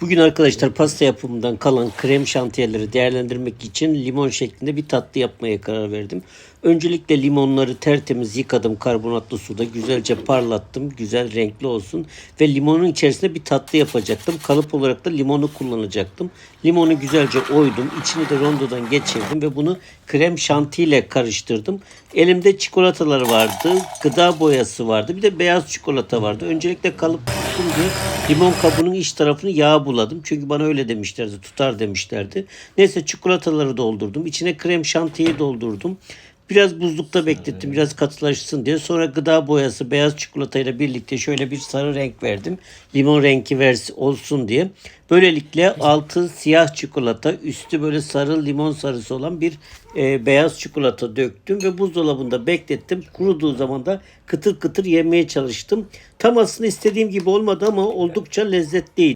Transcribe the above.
Bugün arkadaşlar pasta yapımından kalan krem şantiyeleri değerlendirmek için limon şeklinde bir tatlı yapmaya karar verdim. Öncelikle limonları tertemiz yıkadım karbonatlı suda güzelce parlattım güzel renkli olsun ve limonun içerisine bir tatlı yapacaktım. Kalıp olarak da limonu kullanacaktım. Limonu güzelce oydum içini de rondodan geçirdim ve bunu krem şanti ile karıştırdım. Elimde çikolatalar vardı, gıda boyası vardı, bir de beyaz çikolata vardı. Öncelikle kalıp tuttum diye limon kabuğunun iç tarafını yağ buladım. Çünkü bana öyle demişlerdi, tutar demişlerdi. Neyse çikolataları doldurdum. İçine krem şantiyi doldurdum. Biraz buzlukta beklettim biraz katılaşsın diye. Sonra gıda boyası beyaz çikolatayla birlikte şöyle bir sarı renk verdim. Limon rengi versi olsun diye. Böylelikle altı siyah çikolata üstü böyle sarı limon sarısı olan bir e, beyaz çikolata döktüm ve buzdolabında beklettim. Kuruduğu zaman da kıtır kıtır yemeye çalıştım. Tam aslında istediğim gibi olmadı ama oldukça lezzetliydi.